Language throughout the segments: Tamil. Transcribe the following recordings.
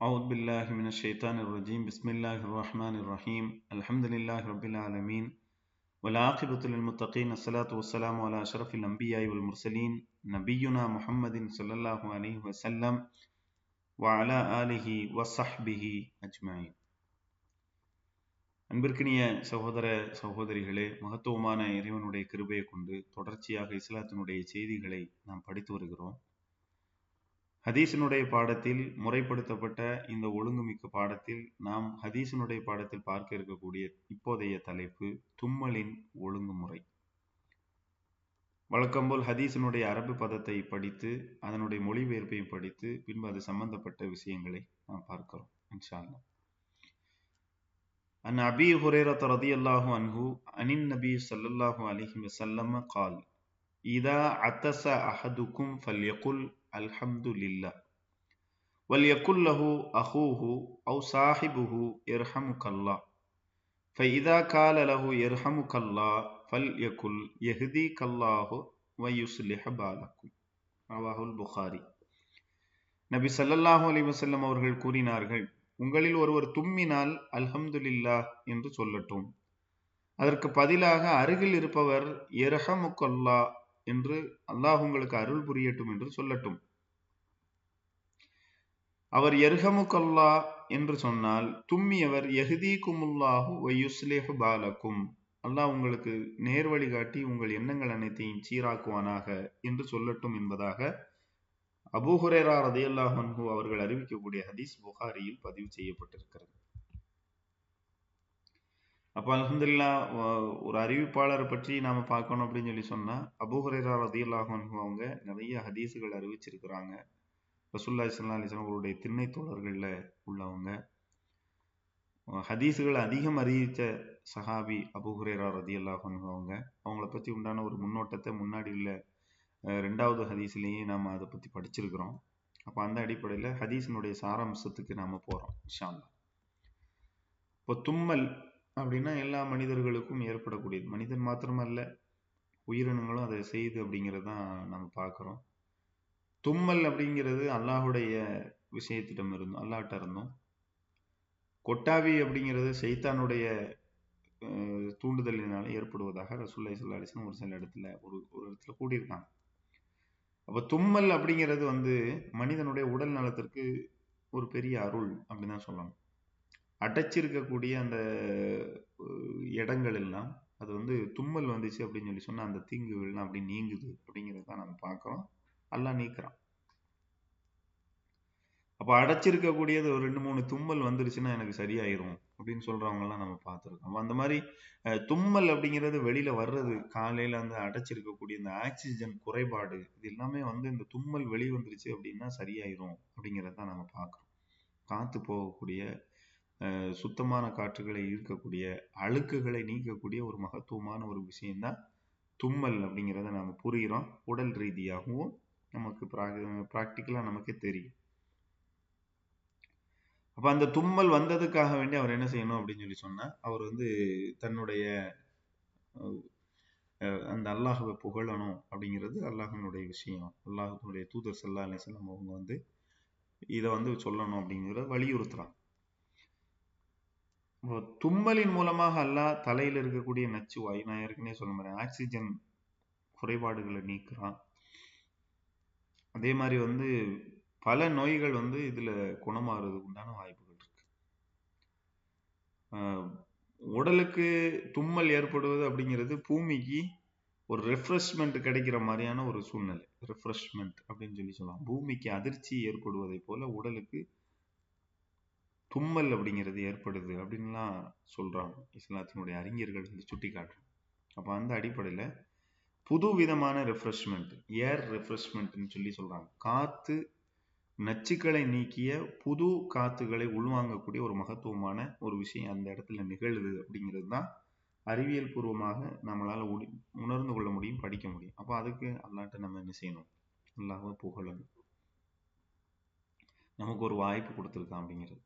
أعوذ بالله من الشيطان الرجيم بسم الله الرحمن الرحيم الحمد لله رب العالمين والعاقبة للمتقين الصلاة والسلام على أشرف الأنبياء والمرسلين نبينا محمد صلى الله عليه وسلم وعلى آله وصحبه أجمعين அன்பிற்கினிய சகோதர சகோதரிகளே மகத்துவமான இறைவனுடைய கிருபையை கொண்டு தொடர்ச்சியாக இஸ்லாத்தினுடைய செய்திகளை நாம் படித்து வருகிறோம் ஹதீசனுடைய பாடத்தில் முறைப்படுத்தப்பட்ட இந்த ஒழுங்குமிக்க பாடத்தில் நாம் ஹதீசனுடைய பாடத்தில் பார்க்க இருக்கக்கூடிய இப்போதைய தலைப்பு தும்மலின் ஒழுங்குமுறை. வழக்கம்போல் ஹதீசனுடைய அரபு பதத்தை படித்து அதனுடைய மொழிபெயர்ப்பையும் படித்து பின்பு அது சம்பந்தப்பட்ட விஷயங்களை நாம் பார்க்கிறோம் இன்ஷால்லா அன் அபி ஹுரேரத் ரதி அல்லாஹு அன்ஹு அனின் நபி சல்லல்லாஹு அலிஹி வசல்லம கால் இதா அத்தச அஹதுக்கும் ஃபல்யகுல் அல்ஹம்துலில்லா. வல்யக்குல்லஹு அஹூஹு அவு சாஹிபுஹு எர்ஹமுகல்லா. ஃபைதா கால லஹு எர்ஹமுகல்லா ஃபல் யகுல் எஹ்தி கல்லாஹு வயுஸ்லிஹ பாலக்கும் ரவாஹுல் புகாரி. நபி சல்லல்லாஹு அலி வசல்லம் அவர்கள் கூறினார்கள் உங்களில் ஒருவர் தும்மினால் அல்ஹம்துலில்லா என்று சொல்லட்டும். அதற்கு பதிலாக அருகில் இருப்பவர் எர்ஹமுகல்லா என்று அல்லாஹ் உங்களுக்கு அருள் புரியட்டும் என்று சொல்லட்டும். அவர் எர்ஹமுக்கல்லா என்று சொன்னால் தும்மியவர் எஹதி குமுல்லாஹு வயுஸ்லேஹு பாலக்கும் அல்லாஹ் உங்களுக்கு நேர் வழிகாட்டி உங்கள் எண்ணங்கள் அனைத்தையும் சீராக்குவானாக என்று சொல்லட்டும் என்பதாக அபூஹுரேரா ரதையல்லாஹ் அவர்கள் அறிவிக்கக்கூடிய ஹதீஸ் புகாரியில் பதிவு செய்யப்பட்டிருக்கிறது. அப்போ அலமதுல்லா ஒரு அறிவிப்பாளரை பற்றி நாம பார்க்கணும் அப்படின்னு சொல்லி சொன்னா அபூஹுரேரா ரதியுல்லாஹன் அவங்க நிறைய ஹதீஸுகள் அறிவிச்சிருக்கிறாங்க. ரசுல்லா இஸ்லாம் அலிஸ்லாம் அவருடைய திண்ணை தோழர்கள்ல உள்ளவங்க. ஹதீஸுகள் அதிகம் அறிவித்த சஹாபி அபுஹுரேரா ரதியுல்லாஹன் அவங்க. அவங்கள பத்தி உண்டான ஒரு முன்னோட்டத்தை முன்னாடி உள்ள ரெண்டாவது ஹதீஸ்லேயே நாம் அதை பற்றி படிச்சிருக்கிறோம். அப்போ அந்த அடிப்படையில் ஹதீஸினுடைய சாராம்சத்துக்கு நாம் போகிறோம் இன்ஷால்லா இப்போ தும்மல் அப்படின்னா எல்லா மனிதர்களுக்கும் ஏற்படக்கூடியது. மனிதன் மாத்திரமல்ல உயிரினங்களும் அதை செய்யுது அப்படிங்கிறது தான் நம்ம பார்க்குறோம். தும்மல் அப்படிங்கிறது அல்லாஹுடைய விஷயத்திடம் இருந்தும் அல்லாட்ட இருந்தும். கொட்டாவி அப்படிங்கிறது சைத்தானுடைய தூண்டுதலினால ஏற்படுவதாக ரசூல்லா சல்லா ஒரு சில இடத்துல ஒரு ஒரு இடத்துல கூடியிருக்காங்க அப்போ தும்மல் அப்படிங்கிறது வந்து மனிதனுடைய உடல் நலத்திற்கு ஒரு பெரிய அருள் அப்படின்னு தான் சொல்லணும். அடைச்சிருக்கக்கூடிய அந்த இடங்கள் எல்லாம் அது வந்து தும்மல் வந்துச்சு அப்படின்னு சொல்லி சொன்னா அந்த தீங்குகள்லாம் அப்படி நீங்குது அப்படிங்கிறத தான் நம்ம பார்க்குறோம். எல்லாம் நீக்கிறான். அப்ப அடைச்சிருக்கக்கூடியது ஒரு ரெண்டு மூணு தும்மல் வந்துருச்சுன்னா எனக்கு சரியாயிரும் அப்படின்னு சொல்றவங்க எல்லாம் நம்ம பார்த்துருக்கோம். அந்த மாதிரி தும்மல் அப்படிங்கிறது வெளியில வர்றது காலையில அந்த அடைச்சிருக்கக்கூடிய இந்த ஆக்சிஜன் குறைபாடு இது எல்லாமே வந்து இந்த தும்மல் வெளி வந்துருச்சு அப்படின்னா சரியாயிரும் அப்படிங்கிறத நம்ம பார்க்குறோம். காத்து போகக்கூடிய சுத்தமான காற்றுகளை ஈர்க்கக்கூடிய அழுக்குகளை நீக்கக்கூடிய ஒரு மகத்துவமான ஒரு விஷயம்தான் தும்மல் அப்படிங்கிறத நம்ம புரிகிறோம் உடல் ரீதியாகவும் நமக்கு ப்ராக்டிக்கலாக நமக்கே தெரியும். அப்போ அந்த தும்மல் வந்ததுக்காக வேண்டி அவர் என்ன செய்யணும் அப்படின்னு சொல்லி சொன்னா அவர் வந்து தன்னுடைய அந்த அல்லாஹுவை புகழணும் அப்படிங்கிறது அல்லாஹனுடைய விஷயம். அல்லாஹனுடைய தூதர் சல்லா அலிஸ்லாம் அவங்க வந்து இதை வந்து சொல்லணும் அப்படிங்கிறத வலியுறுத்துறாங்க. தும்மலின் மூலமாக அல்லாஹ் தலையில இருக்கக்கூடிய நச்சுவாய் நான் ஏற்கனவே சொல்ல மாதிரி ஆக்சிஜன் குறைபாடுகளை நீக்கிறான். அதே மாதிரி வந்து பல நோய்கள் வந்து இதுல குணமாறதுக்கு உண்டான வாய்ப்புகள் இருக்கு. உடலுக்கு தும்மல் ஏற்படுவது அப்படிங்கிறது பூமிக்கு ஒரு ரெஃப்ரெஷ்மெண்ட் கிடைக்கிற மாதிரியான ஒரு சூழ்நிலை. ரெஃப்ரெஷ்மெண்ட் அப்படின்னு சொல்லி சொல்லலாம். பூமிக்கு அதிர்ச்சி ஏற்படுவதை போல உடலுக்கு தும்மல் அப்படிங்கிறது ஏற்படுது அப்படின்லாம் சொல்றாங்க. இஸ்லாத்தினுடைய அறிஞர்கள் வந்து சுட்டி காட்டுறாங்க. அப்போ அந்த அடிப்படையில புது விதமான ரெஃப்ரெஷ்மெண்ட் ஏர் ரெஃப்ரெஷ்மெண்ட்னு சொல்லி சொல்றாங்க. காற்று நச்சுக்களை நீக்கிய புது காத்துகளை உள்வாங்கக்கூடிய ஒரு மகத்துவமான ஒரு விஷயம் அந்த இடத்துல நிகழுது அப்படிங்கிறது தான் அறிவியல் பூர்வமாக நம்மளால உணர்ந்து கொள்ள முடியும் படிக்க முடியும். அப்போ அதுக்கு அல்லாட்ட நம்ம என்ன செய்யணும்? அல்லாஹ் புகழணும். நமக்கு ஒரு வாய்ப்பு கொடுத்துருக்கான் அப்படிங்கிறது.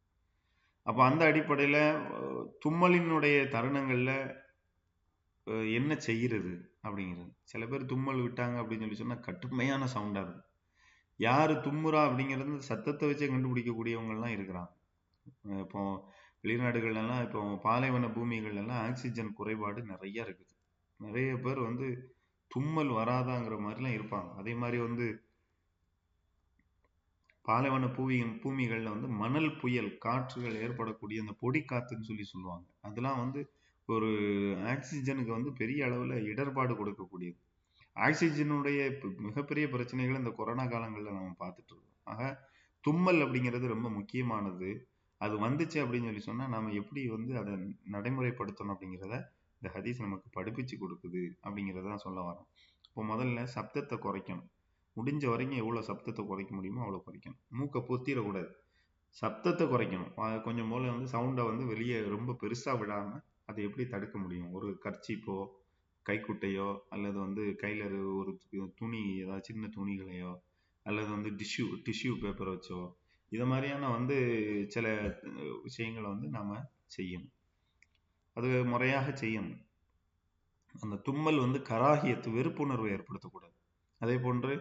அப்போ அந்த அடிப்படையில் தும்மலினுடைய தருணங்களில் என்ன செய்கிறது அப்படிங்கிறது. சில பேர் தும்மல் விட்டாங்க அப்படின்னு சொல்லி சொன்னால் கடுமையான சவுண்டாக இருக்கும். யார் தும்முறா அப்படிங்கிறது சத்தத்தை வச்சே கண்டுபிடிக்கக்கூடியவங்கள்லாம் இருக்கிறாங்க. இப்போ வெளிநாடுகள்லாம் இப்போ பாலைவன பூமிகள்லாம் ஆக்சிஜன் குறைபாடு நிறையா இருக்குது. நிறைய பேர் வந்து தும்மல் வராதாங்கிற மாதிரிலாம் இருப்பாங்க. அதே மாதிரி வந்து பாலைவன பூமி பூமிகளில் வந்து மணல் புயல் காற்றுகள் ஏற்படக்கூடிய அந்த பொடி காத்துன்னு சொல்லி சொல்லுவாங்க. அதெல்லாம் வந்து ஒரு ஆக்சிஜனுக்கு வந்து பெரிய அளவில் இடர்பாடு கொடுக்கக்கூடியது. ஆக்சிஜனுடைய மிகப்பெரிய பிரச்சனைகள் இந்த கொரோனா காலங்களில் நம்ம பார்த்துட்டு இருக்கோம். ஆக தும்மல் அப்படிங்கிறது ரொம்ப முக்கியமானது. அது வந்துச்சு அப்படின்னு சொல்லி சொன்னால் நம்ம எப்படி வந்து அதை நடைமுறைப்படுத்தணும் அப்படிங்கிறத இந்த ஹதீஸ் நமக்கு படிப்பிச்சு கொடுக்குது அப்படிங்கிறத சொல்ல வரோம் இப்போ முதல்ல சப்தத்தை குறைக்கணும். முடிஞ்ச வரைக்கும் எவ்வளோ சப்தத்தை குறைக்க முடியுமோ அவ்வளோ குறைக்கணும். மூக்கை பொத்திடக்கூடாது சப்தத்தை குறைக்கணும். கொஞ்சம் போல வந்து சவுண்டை வந்து வெளியே ரொம்ப பெருசாக விடாமல் அதை எப்படி தடுக்க முடியும்? ஒரு கர்ச்சிப்போ கைக்குட்டையோ அல்லது வந்து கையில் ஒரு துணி ஏதாவது சின்ன துணிகளையோ அல்லது வந்து டிஷ்யூ டிஷ்யூ பேப்பரை வச்சோ இது மாதிரியான வந்து சில விஷயங்களை வந்து நாம் செய்யணும். அது முறையாக செய்யணும். அந்த தும்மல் வந்து கராகியத்து வெறுப்புணர்வை ஏற்படுத்தக்கூடாது. அதே போன்று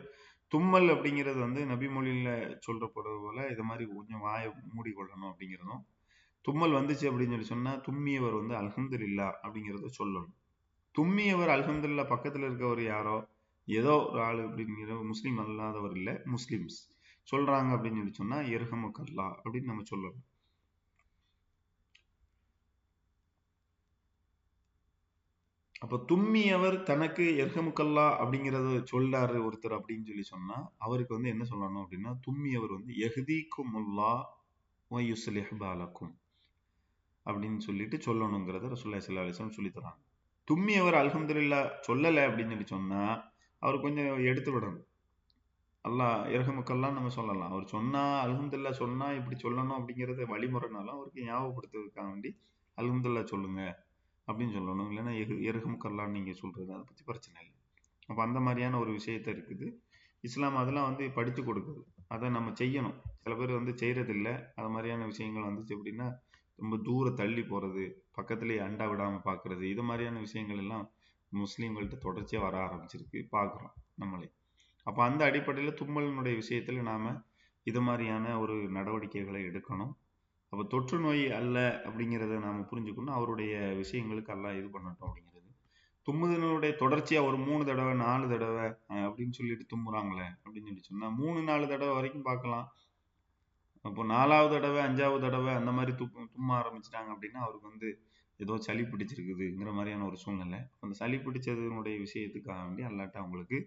தும்மல் அப்படிங்கிறது வந்து நபிமொழியில் சொல்றப்படுறது போல இதை மாதிரி கொஞ்சம் வாயை மூடிக்கொள்ளணும் அப்படிங்கிறதும் தும்மல் வந்துச்சு அப்படின்னு சொல்லி சொன்னா தும்மியவர் வந்து அல்ஹம்து இல்லா அப்படிங்கிறத சொல்லணும். தும்மியவர் அல்ஹம்துல்லா பக்கத்துல இருக்கவர் யாரோ? ஏதோ ஒரு ஆள் அப்படிங்கிற முஸ்லீம் அல்லாதவர் இல்லை முஸ்லீம்ஸ். சொல்றாங்க அப்படின்னு சொல்லி சொன்னா எருகமுக்கல்லா அப்படின்னு நம்ம சொல்லணும். அப்ப தும்மியவர் தனக்கு எர்ஹமுக்கல்லா அப்படிங்கறத சொல்றாரு ஒருத்தர் அப்படின்னு சொல்லி சொன்னா அவருக்கு வந்து என்ன சொல்லணும் அப்படின்னா தும்மியவர் வந்து எஹ்தீக்கும் முல்லா பாலக்கும் அப்படின்னு சொல்லிட்டு சொல்லணுங்கிறத ரசுல்லா சல்லா அலிஸ்லாம் சொல்லி தராங்க. தும்மியவர் அல்ஹம்துல்லா சொல்லலை அப்படின்னு சொல்லி சொன்னா அவர் கொஞ்சம் எடுத்து விடணும். அல்லா இரகமுக்கெல்லாம் நம்ம சொல்லலாம். அவர் சொன்னா அல்ஹம்துல்லா சொன்னா இப்படி சொல்லணும் அப்படிங்கறத வழிமுறைனாலும் அவருக்கு ஞாபகப்படுத்துறதுக்காக வேண்டி அல்ஹம்துல்லா சொல்லுங்க. அப்படின்னு சொல்லணும். இல்லைன்னா எரு கல்லான்னு நீங்கள் சொல்கிறது அதை பற்றி பிரச்சனை இல்லை. அப்போ அந்த மாதிரியான ஒரு விஷயத்த இருக்குது. இஸ்லாம் அதெல்லாம் வந்து படித்து கொடுக்குது. அதை நம்ம செய்யணும். சில பேர் வந்து செய்கிறதில்ல இல்லை அது மாதிரியான விஷயங்கள் வந்துச்சு அப்படின்னா ரொம்ப தூர தள்ளி போகிறது பக்கத்துலேயே அண்டா விடாமல் பார்க்குறது இது மாதிரியான விஷயங்கள் எல்லாம் முஸ்லீம்கள்ட்ட தொடர்ச்சியாக வர ஆரம்பிச்சிருக்கு. பார்க்குறோம் நம்மளே. அப்போ அந்த அடிப்படையில் தும்மலினுடைய விஷயத்தில் நாம் இது மாதிரியான ஒரு நடவடிக்கைகளை எடுக்கணும். அப்போ தொற்று நோய் அல்ல அப்படிங்கிறத நாம் புரிஞ்சுக்கணும். அவருடைய விஷயங்களுக்கு எல்லாம் இது பண்ணட்டும் அப்படிங்கிறது. தும்முதனுடைய தொடர்ச்சியாக ஒரு மூணு தடவை நாலு தடவை அப்படின்னு சொல்லிட்டு தும்புறாங்களே அப்படின்னு சொல்லி சொன்னால் மூணு நாலு தடவை வரைக்கும் பார்க்கலாம். அப்போ நாலாவது தடவை அஞ்சாவது தடவை அந்த மாதிரி துப்பு தும்ம ஆரம்பிச்சிட்டாங்க அப்படின்னா அவருக்கு வந்து ஏதோ சளி பிடிச்சிருக்குதுங்கிற மாதிரியான ஒரு சூழ்நிலை. அந்த சளி பிடிச்சதுனுடைய விஷயத்துக்காக வேண்டி அல்லாட்ட அவங்களுக்கு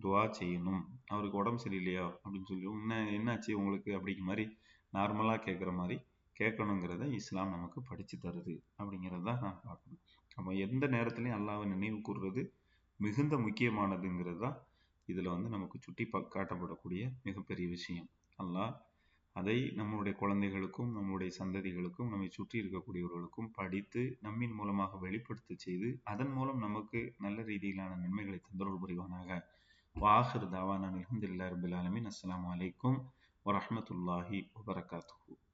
துவா செய்யணும். அவருக்கு உடம்பு சரியில்லையா அப்படின்னு சொல்லி என்ன என்னாச்சு உங்களுக்கு? அப்படிங்கிற மாதிரி நார்மலாக கேட்குற மாதிரி கேட்கணுங்கிறத இஸ்லாம் நமக்கு படித்து தருது அப்படிங்கிறது தான் நான் பார்க்கணும். நம்ம எந்த நேரத்துலையும் அல்லாவை நினைவு கூறுறது மிகுந்த முக்கியமானதுங்கிறது தான் இதில் வந்து நமக்கு சுட்டி காட்டப்படக்கூடிய மிகப்பெரிய விஷயம். அல்லாஹ் அதை நம்முடைய குழந்தைகளுக்கும் நம்முடைய சந்ததிகளுக்கும் நம்மை சுற்றி இருக்கக்கூடியவர்களுக்கும் படித்து நம்மின் மூலமாக வெளிப்படுத்த செய்து அதன் மூலம் நமக்கு நல்ல ரீதியிலான நன்மைகளை தந்தருள் புரிவானாக. வாஹர் தாவான அலமதுல்லா ரபுல் ஆலமின். அஸ்லாம் வலைக்கும் வரமத்துல்லாஹி வபரகாத்து